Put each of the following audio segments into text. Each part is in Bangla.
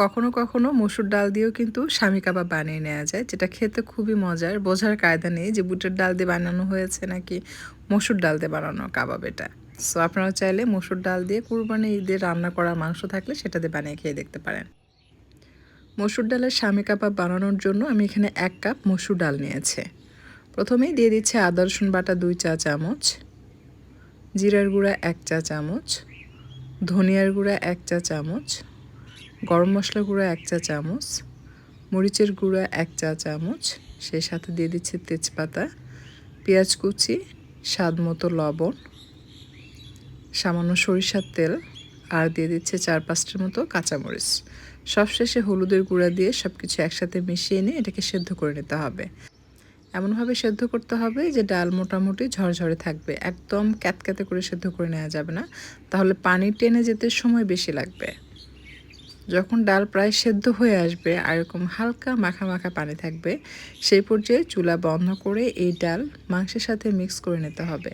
কখনো কখনো মসুর ডাল দিয়েও কিন্তু স্বামী কাবাব বানিয়ে নেওয়া যায়, যেটা খেতে খুবই মজার। বোঝার কায়দা নেই যে বুটের ডাল দিয়ে বানানো হয়েছে নাকি মসুর ডাল দিয়ে বানানো কাবাব এটা। সো আপনারা চাইলে মসুর ডাল দিয়ে কুরবানি ঈদের রান্না করা মাংস থাকলে সেটা দিয়ে বানিয়ে খেয়ে দেখতে পারেন। মসুর ডালের স্বামী কাবাব বানানোর জন্য আমি এখানে এক কাপ মসুর ডাল নিয়েছি। প্রথমেই দিয়ে দিচ্ছে আদা, রসুন বাটা দুই চা চামচ, জিরার গুঁড়া এক চা চামচ, ধনিয়ার গুঁড়া এক চা চামচ গরম মশলা গুঁড়া এক চা চামচ, মরিচের গুঁড়া এক চা চামচ সেই সাথে দিয়ে দিচ্ছে তেজপাতা, পেঁয়াজ কুচি, স্বাদ মতো লবণ, সামান্য সরিষার তেল আর দিয়ে দিচ্ছে চার পাঁচটার মতো কাঁচামরিচ। সবশেষে হলুদের গুঁড়া দিয়ে সব কিছু একসাথে মিশিয়ে নিয়ে এটাকে সেদ্ধ করে নিতে হবে। এমনভাবে সেদ্ধ করতে হবে যে ডাল মোটামুটি ঝরঝরে থাকবে। একদম ক্যাতক্যাতে করে সেদ্ধ করে নেওয়া যাবে না। তাহলে পানি টেনে যেতে সময় বেশি লাগবে। যখন ডাল প্রায় সেদ্ধ হয়ে আসবে আর এরকম হালকা মাখা মাখা পানি থাকবে, সেই পর্যায়ে চুলা বন্ধ করে এই ডাল মাংসের সাথে মিক্স করে নিতে হবে।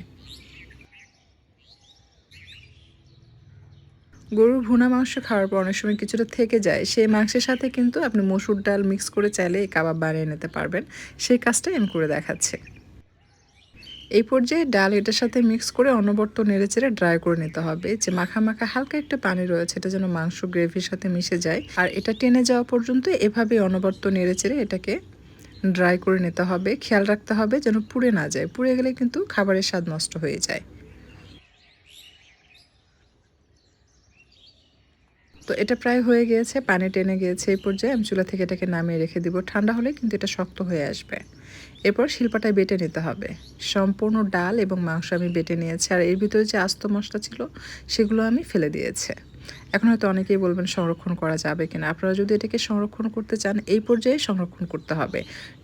গরুর ভুনা মাংস খাওয়ার পর অনেক সময় কিছুটা থেকে যায়। সেই মাংসের সাথে কিন্তু আপনি মসুর ডাল মিক্স করে চাইলে এই কাবাব বানিয়ে নিতে পারবেন। সেই কাজটাই আমি করে দেখাচ্ছি। এই পর্যায়ে ডাল এটার সাথে মিক্স করে অনবর্ত নেড়ে চেড়ে ড্রাই করে নিতে হবে। যে মাখা মাখা হালকা একটা পানি রয়েছে, এটা যেন মাংস গ্রেভির সাথে মিশে যায়। আর এটা টেনে যাওয়া পর্যন্ত এভাবে অনবর্ত নেড়ে চেড়ে এটাকে ড্রাই করে নিতে হবে। খেয়াল রাখতে হবে যেন পুড়ে না যায়। পুড়ে গেলে কিন্তু খাবারের স্বাদ নষ্ট হয়ে যায়। তো এটা প্রায় হয়ে গিয়েছে, পানি টেনে গিয়েছে এই পর্যায়ে। আমি চুলা থেকে এটাকে নামিয়ে রেখে দিব। ঠান্ডা হলে কিন্তু এটা শক্ত হয়ে আসবে। এরপর শিল্পাটায় বেটে নিতে হবে। সম্পূর্ণ ডাল এবং মাংস আমি বেটে নিয়েছি। আর এর ভিতরে যে আস্ত মশলা ছিল, সেগুলো আমি ফেলে দিয়েছি। এখন হয়তো অনেকেই বলবেন, সংরক্ষণ করা যাবে কিনা? আপনারা যদি এটাকে সংরক্ষণ করতে চান, এই পর্যায়ে সংরক্ষণ করতে হবে।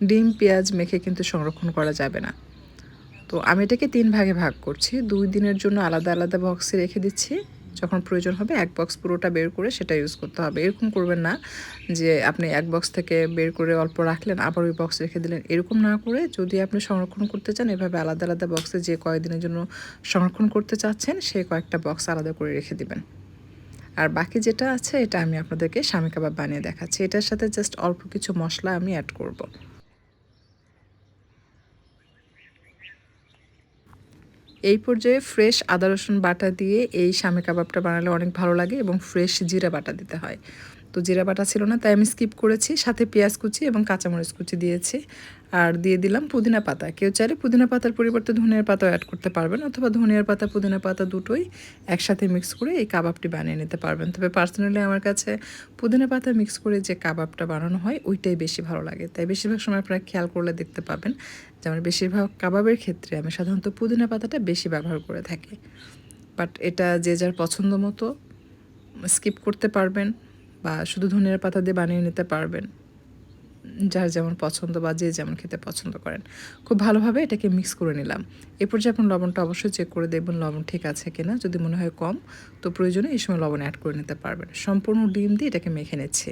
ডিম, পেঁয়াজ মেখে কিন্তু সংরক্ষণ করা যাবে না। তো আমি এটাকে তিন ভাগে ভাগ করছি। দুই দিনের জন্য আলাদা আলাদা বক্সে রেখে দিচ্ছি। যখন প্রয়োজন হবে, এক বক্স পুরোটা বের করে সেটা ইউজ করতে হবে। এরকম করবেন না যে আপনি এক বক্স থেকে বের করে অল্প রাখলেন, আবার ওই বক্স রেখে দিলেন। এরকম না করে যদি আপনি সংরক্ষণ করতে চান, এভাবে আলাদা আলাদা বক্সে যে কয়েকদিনের জন্য সংরক্ষণ করতে চাচ্ছেন সেই কয়েকটা বক্স আলাদা করে রেখে দিবেন। আর বাকি যেটা আছে, এটা আমি আপনাদেরকে স্বামী কাবাব বানিয়ে দেখাচ্ছি। এটার সাথে জাস্ট অল্প কিছু মশলা আমি অ্যাড করব। এই পর্যায়ে ফ্রেশ আদা, রসুন বাটা দিয়ে এই সামে কাবাবটা বানালে অনেক ভালো লাগে এবং ফ্রেশ জিরা বাটা দিতে হয়। তো জিরা বাটা ছিল না, তাই আমি স্কিপ করেছি। সাথে পেঁয়াজ কুচি এবং কাঁচামরিচ কুচি দিয়েছি। আর দিয়ে দিলাম পুদিনা পাতা। কেউ চাইলে পুদিনা পাতার পরিবর্তে ধনিয়ার পাতাও অ্যাড করতে পারবেন অথবা ধনিয়ার পাতা, পুদিনা পাতা দুটোই একসাথে মিক্স করে এই কাবাবটি বানিয়ে নিতে পারবেন। তবে পার্সোনালি আমার কাছে পুদিনা পাতা মিক্স করে যে কাবাবটা বানানো হয়, ওইটাই বেশি ভালো লাগে। তাই বেশিরভাগ সময় আপনারা খেয়াল করলে দেখতে পাবেন যেমন বেশিরভাগ কাবাবের ক্ষেত্রে আমি সাধারণত পুদিনা পাতাটা বেশি ব্যবহার করে থাকি। বাট এটা যে যার পছন্দ মতো স্কিপ করতে পারবেন বা শুধু ধনিয়ার পাতা দিয়ে বানিয়ে নিতে পারবেন। যার যেমন পছন্দ বা যে যেমন খেতে পছন্দ করেন। খুব ভালোভাবে এটাকে মিক্স করে নিলাম। এ পর্যায়ে আপনি লবণটা অবশ্যই চেক করে দেখবেন লবণ ঠিক আছে কিনা। যদি মনে হয় কম, তো প্রয়োজনে এই সময় লবণ অ্যাড করে নিতে পারবেন। সম্পূর্ণ ডিম দিয়ে এটাকে মেখে নিচ্ছে।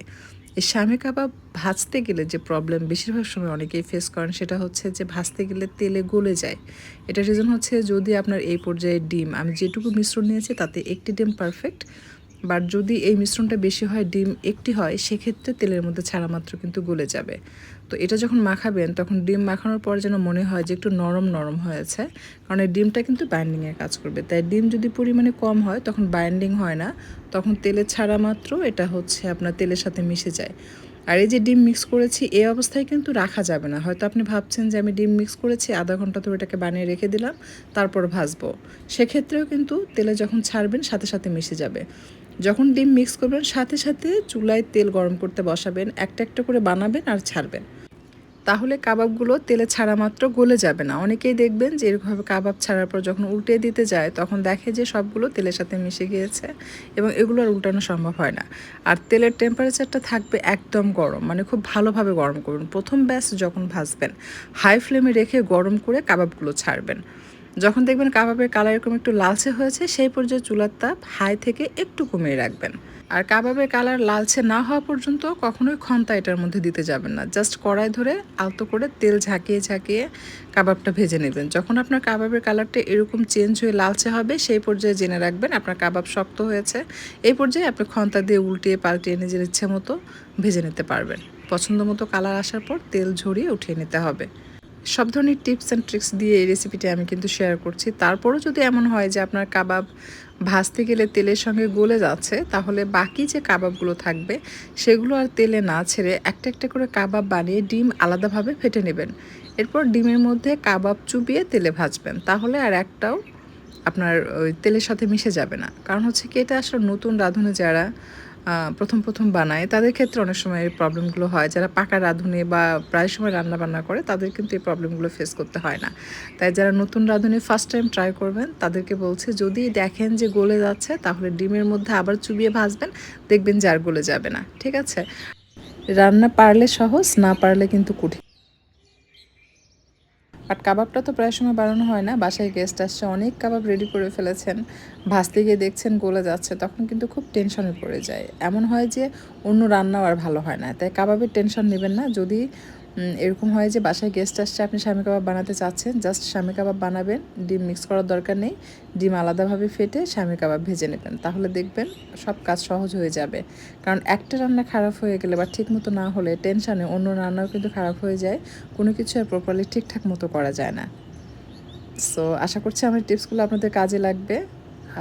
এই স্বামী কাবাব ভাজতে গেলে যে প্রবলেম বেশিরভাগ সময় অনেকেই ফেস করেন সেটা হচ্ছে যে ভাজতে গেলে তেলে গলে যায়। এটা রিজন হচ্ছে যদি আপনার এই পর্যায়ে ডিম, আমি যেটুকু মিশ্রণ নিয়েছি তাতে একটি ডিম পারফেক্ট বাট যদি এই মিশ্রণটা বেশি হয়, ডিম একটি হয়, সেক্ষেত্রে তেলের মধ্যে ছাড়া মাত্র কিন্তু গলে যাবে। তো এটা যখন মাখাবেন, তখন ডিম মাখানোর পর যেন মনে হয় যে একটু নরম নরম হয়েছে, কারণ এই ডিমটা কিন্তু বাইন্ডিংয়ের কাজ করবে। তাই ডিম যদি পরিমাণে কম হয়, তখন বাইন্ডিং হয় না, তখন তেলে ছাড়া মাত্র এটা হচ্ছে আপনার তেলের সাথে মিশে যায়। আর এই যে ডিম মিক্স করেছি, এই অবস্থায় কিন্তু রাখা যাবে না। হয়তো আপনি ভাবছেন যে আমি ডিম মিক্স করেছি, আধা ঘণ্টা ধরে এটাকে বানিয়ে রেখে দিলাম, তারপর ভাজবো। সেক্ষেত্রেও কিন্তু তেলে যখন ছাড়বেন, সাথে সাথে মিশে যাবে। যখন ডিম মিক্স করবেন, সাথে সাথে চুলায় তেল গরম করতে বসাবেন, একটা একটা করে বানাবেন আর ছাড়বেন। তাহলে কাবাবগুলো তেলে ছাড়া মাত্র গলে যাবে না। অনেকেই দেখবেন যে এরকমভাবে কাবাব ছাড়ার পর যখন উল্টে দিতে যায়, তখন দেখে যে সবগুলো তেলের সাথে মিশে গিয়েছে এবং এগুলো আর উল্টানো সম্ভব হয় না। আর তেলের টেম্পারেচারটা থাকবে একদম গরম মানে খুব ভালোভাবে গরম করবেন। প্রথম ব্যাস যখন ভাজবেন হাই ফ্লেমে রেখে গরম করে কাবাবগুলো ছাড়বেন। যখন দেখবেন কাবাবের কালার এরকম একটু লালচে হয়েছে, সেই পর্যায়ে চুলার তাপ হাই থেকে একটু কমিয়ে রাখবেন। আর কাবাবের কালার লালচে না হওয়া পর্যন্ত কখনোই খন্তা এটার মধ্যে দিতে যাবেন না। জাস্ট কড়াই ধরে আলতো করে তেল ঝাঁকিয়ে ঝাঁকিয়ে কাবাবটা ভেজে নেবেন। যখন আপনার কাবাবের কালারটা এরকম চেঞ্জ হয়ে লালচে হবে, সেই পর্যায়ে জেনে রাখবেন আপনার কাবাব শক্ত হয়েছে। এই পর্যায়ে আপনি খন্তা দিয়ে উল্টিয়ে পাল্টিয়ে নিজের ইচ্ছে মতো ভেজে নিতে পারবেন। পছন্দ মতো কালার আসার পর তেল ঝরিয়ে উঠিয়ে নিতে হবে। সব ধরনের টিপস অ্যান্ড ট্রিক্স দিয়ে এই রেসিপিটি আমি কিন্তু শেয়ার করছি। তারপরও যদি এমন হয় যে আপনার কাবাব ভাজতে গেলে তেলের সঙ্গে গলে যাচ্ছে, তাহলে বাকি যে কাবাবগুলো থাকবে, সেগুলো আর তেলে না ছেড়ে একটা একটা করে কাবাব বানিয়ে ডিম আলাদাভাবে ফেটে নেবেন। এরপর ডিমের মধ্যে কাবাব চুবিয়ে তেলে ভাজবেন। তাহলে আর একটাও আপনার ওই তেলের সাথে মিশে যাবে না। কারণ হচ্ছে কি, এটা আসলে নতুন রাঁধুনে যারা প্রথম প্রথম বানায়, তাদের ক্ষেত্রে অনেক সময় এই প্রবলেমগুলো হয়। যারা পাকা রাঁধুনি বা প্রায় সময় রান্না বান্না করে, তাদের কিন্তু এই প্রবলেমগুলো ফেস করতে হয় না। তাই যারা নতুন রাঁধুনি ফার্স্ট টাইম ট্রাই করবেন, তাদেরকে বলছে, যদি দেখেন যে গলে যাচ্ছে, তাহলে ডিমের মধ্যে আবার চুবিয়ে ভাজবেন, দেখবেন যে আর গলে যাবে না। ঠিক আছে? রান্না পারলে সহজ, না পারলে কিন্তু কঠিন। বাট কাবাবটা তো প্রায় সময় বানানো হয় না, বাসায় গেস্ট আসছে, অনেক কাবাব রেডি করে ফেলেছেন। ভাসতে গিয়ে দেখছেন গলে যাচ্ছে, তখন কিন্তু খুব টেনশনে পড়ে যায়। এমন হয় যে অন্য রান্নাও আর ভালো হয় না, তাই কাবাবের টেনশন নেবেন না। যদি এরকম হয় যে বাসায় গেস্ট আসছে, আপনি স্বামী কাবাব বানাতে চাচ্ছেন জাস্ট স্বামী কাবাব বানাবেন, ডিম মিক্স করার দরকার নেই, ডিম আলাদাভাবে ফেটে স্বামী কাবাব ভেজে নেবেন। তাহলে দেখবেন সব কাজ সহজ হয়ে যাবে। কারণ একটা রান্না খারাপ হয়ে গেলে বা ঠিক মতো না হলে টেনশানে অন্য রান্নাও কিন্তু খারাপ হয়ে যায়, কোনো কিছু আর প্রপারলি ঠিকঠাক মতো করা যায় না। সো আশা করছি আমার টিপসগুলো আপনাদের কাজে লাগবে।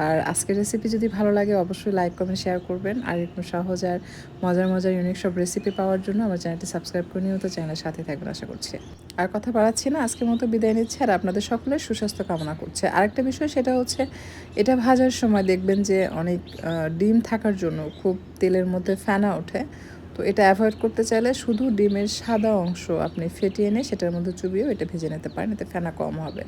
আর আজকের রেসিপি যদি ভালো লাগে, অবশ্যই লাইক কমেন্ট শেয়ার করবেন। আর এরকম সহজ আর মজার মজার ইউনিক সব রেসিপি পাওয়ার জন্য আমার চ্যানেলটি সাবস্ক্রাইব করে নিয়মিত চ্যানেলের সাথে থাকবেন আশা করছি। আর কথা বাড়াচ্ছি না, আজকের মতো বিদায় নিচ্ছে। আর আপনাদের সকলের সুস্বাস্থ্য কামনা করছে। আরেকটা বিষয় সেটা হচ্ছে, এটা ভাজার সময় দেখবেন যে অনেক ডিম থাকার জন্য খুব তেলের মধ্যে ফেনা ওঠে। তো এটা অ্যাভয়েড করতে চাইলে শুধু ডিমের সাদা অংশ আপনি ফেটিয়ে এনে সেটার মধ্যে চুবিয়েও এটা ভেজে নিতে পারেন, এতে ফেনা কম হবে।